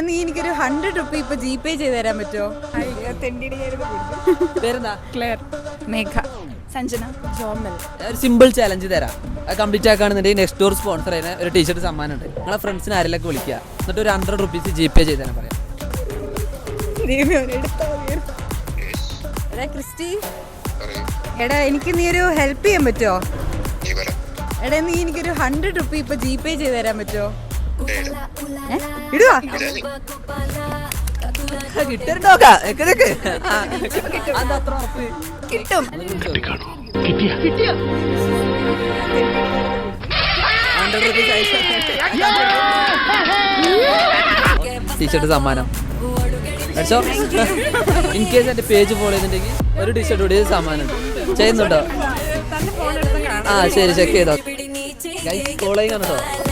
നീ എനിക്കൊരു hundred rupee ഇപ്പൊ ജി പേ ചെയ്ത് തരാൻ പറ്റുമോ? ക്ലിയർ. മേഘ. സഞ്ജന. ജോമൽ ഒരു സിമ്പിൾ ചലഞ്ച് തരാം. അത് കംപ്ലീറ്റ് ആക്കുകയാണെന്നുണ്ടെങ്കിൽ നെക്സ്റ്റ് ഡോർ സ്പോൺസർ ചെയ്യുന്ന ഒരു ടീഷർട്ട് സമ്മാനം ഉണ്ട് നിങ്ങളെ ഫ്രണ്ട്സിന് ആരെല്ലാം വിളിക്കുക. എന്നിട്ട് ഒരു ഹൺഡ്രഡ് റുപ്പീസ് ജി പേ ചെയ്ത് തരാൻ പറയാം. എടാ ക്രിസ്റ്റി. എടാ എനിക്ക് നീ ഒരു ഹെൽപ്പ് ചെയ്യാൻ പറ്റുമോ? എടാ നീ എനിക്കൊരു ഹൺഡ്രഡ് റുപ്പി ഇപ്പൊ ജി പേ ചെയ്ത് തരാൻ പറ്റുമോ? ഇടുവാ കിട്ടും. ടീഷർട്ട് സമ്മാനം. അടിച്ചോ? ഇൻ കേസ് എന്റെ പേജ് ഫോളോ ചെയ്തിട്ടുണ്ടെങ്കിൽ ഒരു ടീഷർട്ട് കൂടി സമ്മാനം. ചെയ്യുന്നുണ്ടോ? ആ ശരി ചെക്ക് ചെയ്തോ. ഫോളോയിങ് ആണ് കേട്ടോ